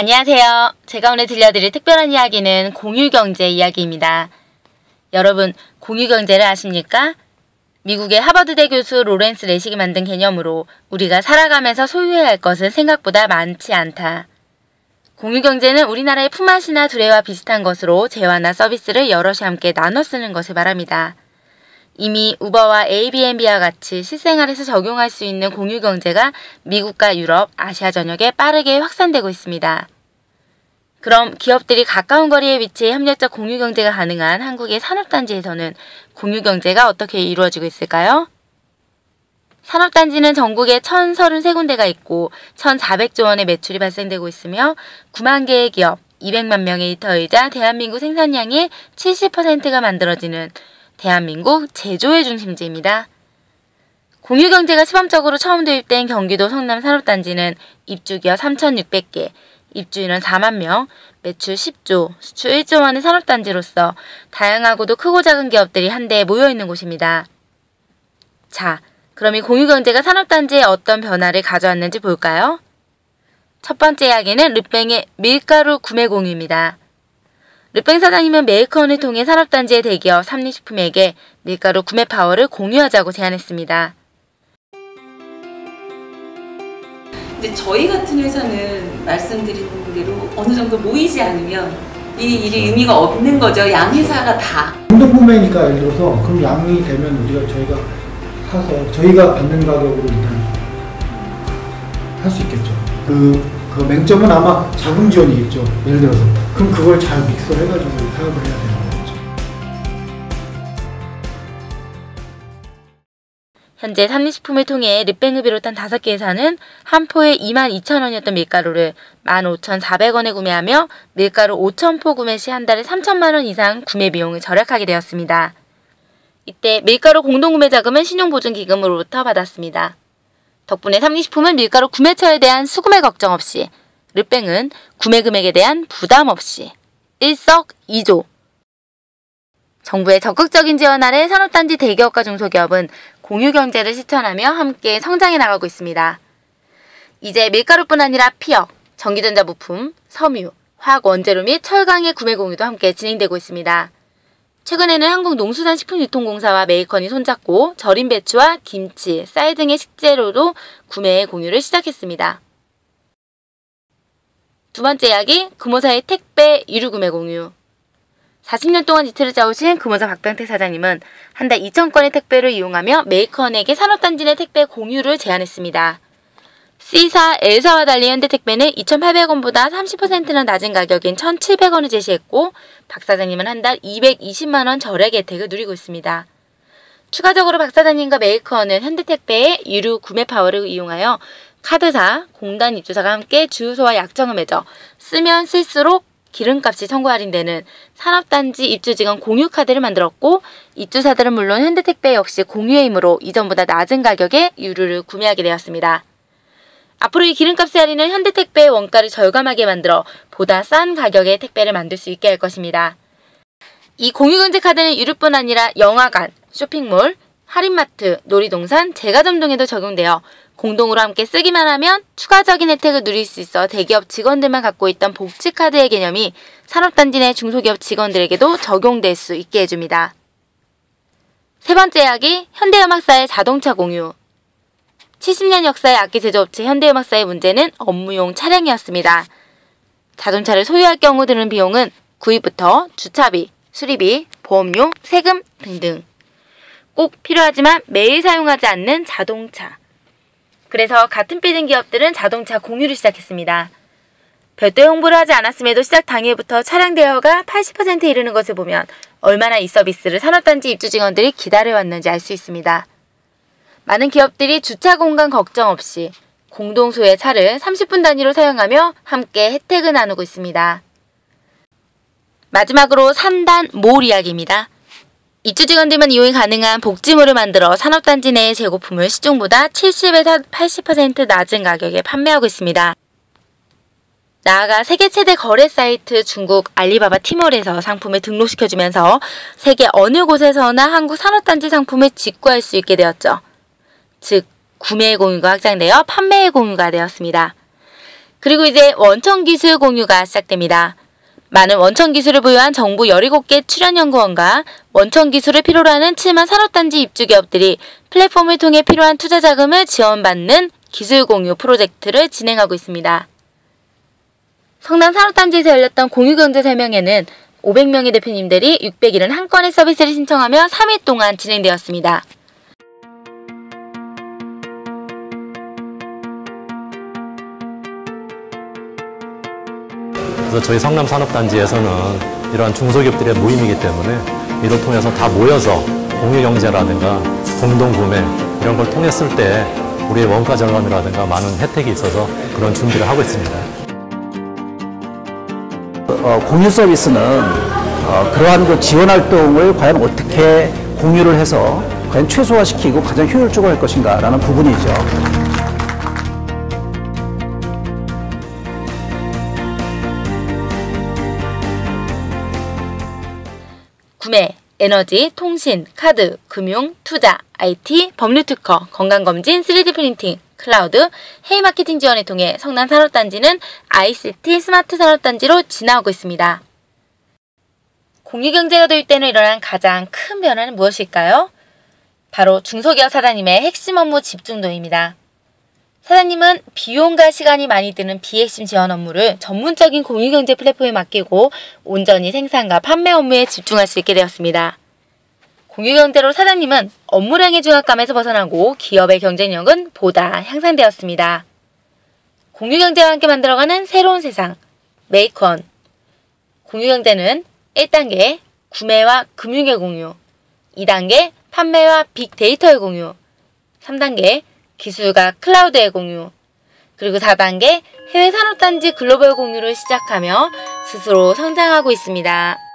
안녕하세요. 제가 오늘 들려드릴 특별한 이야기는 공유경제 이야기입니다. 여러분, 공유경제를 아십니까? 미국의 하버드대 교수 로렌스 레식이 만든 개념으로 우리가 살아가면서 소유해야 할 것은 생각보다 많지 않다. 공유경제는 우리나라의 품앗이나 두레와 비슷한 것으로 재화나 서비스를 여럿이 함께 나눠 쓰는 것을 말합니다. 이미 우버와 에이비앤비와 같이 실생활에서 적용할 수 있는 공유 경제가 미국과 유럽, 아시아 전역에 빠르게 확산되고 있습니다. 그럼 기업들이 가까운 거리에 위치해 협력적 공유 경제가 가능한 한국의 산업단지에서는 공유 경제가 어떻게 이루어지고 있을까요? 산업단지는 전국에 1,033군데가 있고 1,400조 원의 매출이 발생되고 있으며 9만 개의 기업, 200만 명의 이터이자 대한민국 생산량의 70%가 만들어지는 대한민국 제조의 중심지입니다. 공유경제가 시범적으로 처음 도입된 경기도 성남 산업단지는 입주기업 3,600개, 입주인원 4만 명, 매출 10조, 수출 1조 원의 산업단지로서 다양하고도 크고 작은 기업들이 한데에 모여있는 곳입니다. 자, 그럼 이 공유경제가 산업단지에 어떤 변화를 가져왔는지 볼까요? 첫 번째 이야기는 르뱅의 밀가루 구매 공유입니다. 르팽 사장님은 메이커원을 통해 산업단지의 대기업 삼리식품에게 밀가루 구매 파워를 공유하자고 제안했습니다. 근데 저희 같은 회사는 말씀드린 대로 어느 정도 모이지 않으면 이 일이 의미가 없는 거죠. 양 회사가 다. 공동 구매니까 예를 들어서 그럼 양이 되면 우리가 저희가 사서 저희가 받는 가격으로 일단 할 수 있겠죠. 그, 그 맹점은 아마 자금 지원이겠죠. 예를 들어서 그럼 그걸 잘 믹서를 해가지고 사업을 해야 되는 거죠. 현재 삼리식품을 통해 립뱅을 비롯한 다섯 개 회사는 한 포에 22,000원이었던 밀가루를 15,400원에 구매하며 밀가루 5,000포 구매 시 한 달에 3천만 원 이상 구매 비용을 절약하게 되었습니다. 이때 밀가루 공동구매 자금은 신용보증기금으로부터 받았습니다. 덕분에 삼리식품은 밀가루 구매처에 대한 수구매 걱정 없이 르뱅은 구매 금액에 대한 부담 없이 일석이조 정부의 적극적인 지원 아래 산업단지 대기업과 중소기업은 공유경제를 실천하며 함께 성장해 나가고 있습니다. 이제 밀가루뿐 아니라 피혁, 전기전자 부품, 섬유, 화학 원재료 및 철강의 구매 공유도 함께 진행되고 있습니다. 최근에는 한국농수산식품유통공사와 메이컨이 손잡고 절임 배추와 김치, 쌀 등의 식재료도 구매 공유를 시작했습니다. 두 번째 이야기, 금호사의 택배 이류 구매 공유. 40년 동안 이틀을 짜오신 금호사 박병태 사장님은 한 달 2,000건의 택배를 이용하며 메이커원에게 산업단지 내 택배 공유를 제안했습니다. C사, L사와 달리 현대택배는 2,800원보다 30%나 낮은 가격인 1,700원을 제시했고 박 사장님은 한 달 220만원 절약 혜택을 누리고 있습니다. 추가적으로 박 사장님과 메이커는 현대택배의 유료 구매 파워를 이용하여 카드사, 공단 입주사가 함께 주유소와 약정을 맺어 쓰면 쓸수록 기름값이 청구 할인되는 산업단지 입주직원 공유 카드를 만들었고 입주사들은 물론 현대택배 역시 공유의 힘으로 이전보다 낮은 가격에 유류를 구매하게 되었습니다. 앞으로 이 기름값의 할인은 현대택배의 원가를 절감하게 만들어 보다 싼 가격의 택배를 만들 수 있게 할 것입니다. 이 공유경제 카드는 유류뿐 아니라 영화관, 쇼핑몰, 할인마트, 놀이동산, 제과점 등에도 적용되어 공동으로 함께 쓰기만 하면 추가적인 혜택을 누릴 수 있어 대기업 직원들만 갖고 있던 복지카드의 개념이 산업단지 내 중소기업 직원들에게도 적용될 수 있게 해줍니다. 세 번째 이야기, 현대음악사의 자동차 공유. 70년 역사의 악기 제조업체 현대음악사의 문제는 업무용 차량이었습니다. 자동차를 소유할 경우 드는 비용은 구입부터 주차비, 수리비, 보험료, 세금 등등. 꼭 필요하지만 매일 사용하지 않는 자동차. 그래서 같은 빌딩 기업들은 자동차 공유를 시작했습니다. 별도 홍보를 하지 않았음에도 시작 당일부터 차량 대여가 80%에 이르는 것을 보면 얼마나 이 서비스를 산업단지 입주 직원들이 기다려왔는지 알 수 있습니다. 많은 기업들이 주차 공간 걱정 없이 공동소의 차를 30분 단위로 사용하며 함께 혜택을 나누고 있습니다. 마지막으로 산단 몰 이야기입니다. 입주 직원들만 이용이 가능한 복지물을 만들어 산업단지 내의 재고품을 시중보다 70에서 80% 낮은 가격에 판매하고 있습니다. 나아가 세계 최대 거래 사이트 중국 알리바바 티몰에서 상품을 등록시켜주면서 세계 어느 곳에서나 한국 산업단지 상품을 직구할 수 있게 되었죠. 즉, 구매 공유가 확장되어 판매 공유가 되었습니다. 그리고 이제 원천 기술 공유가 시작됩니다. 많은 원천 기술을 보유한 정부 17개 출연연구원과 원천 기술을 필요로 하는 7만 산업단지 입주 기업들이 플랫폼을 통해 필요한 투자 자금을 지원받는 기술 공유 프로젝트를 진행하고 있습니다. 성남 산업단지에서 열렸던 공유경제 설명회는 500명의 대표님들이 671건의 서비스를 신청하며 3일 동안 진행되었습니다. 그래서 저희 성남 산업단지에서는 이러한 중소기업들의 모임이기 때문에 이를 통해서 다 모여서 공유 경제라든가 공동 구매 이런 걸 통했을 때 우리의 원가 절감이라든가 많은 혜택이 있어서 그런 준비를 하고 있습니다. 어, 공유 서비스는 어, 그러한 그 지원 활동을 과연 어떻게 공유를 해서 과연 최소화시키고 가장 효율적으로 할 것인가라는 부분이죠. 구매, 에너지, 통신, 카드, 금융, 투자, IT, 법률 특허, 건강검진, 3D 프린팅, 클라우드, 해외 마케팅 지원을 통해 성남 산업단지는 ICT 스마트 산업단지로 진화하고 있습니다. 공유경제가 도입 때는 일어난 가장 큰 변화는 무엇일까요? 바로 중소기업 사장님의 핵심 업무 집중도입니다. 사장님은 비용과 시간이 많이 드는 비핵심 지원 업무를 전문적인 공유경제 플랫폼에 맡기고 온전히 생산과 판매 업무에 집중할 수 있게 되었습니다. 공유경제로 사장님은 업무량의 중압감에서 벗어나고 기업의 경쟁력은 보다 향상되었습니다. 공유경제와 함께 만들어가는 새로운 세상, 메이컨. 공유경제는 1단계 구매와 금융의 공유, 2단계 판매와 빅데이터의 공유, 3단계 기술과 클라우드의 공유, 그리고 4단계 해외 산업단지 글로벌 공유를 시작하며 스스로 성장하고 있습니다.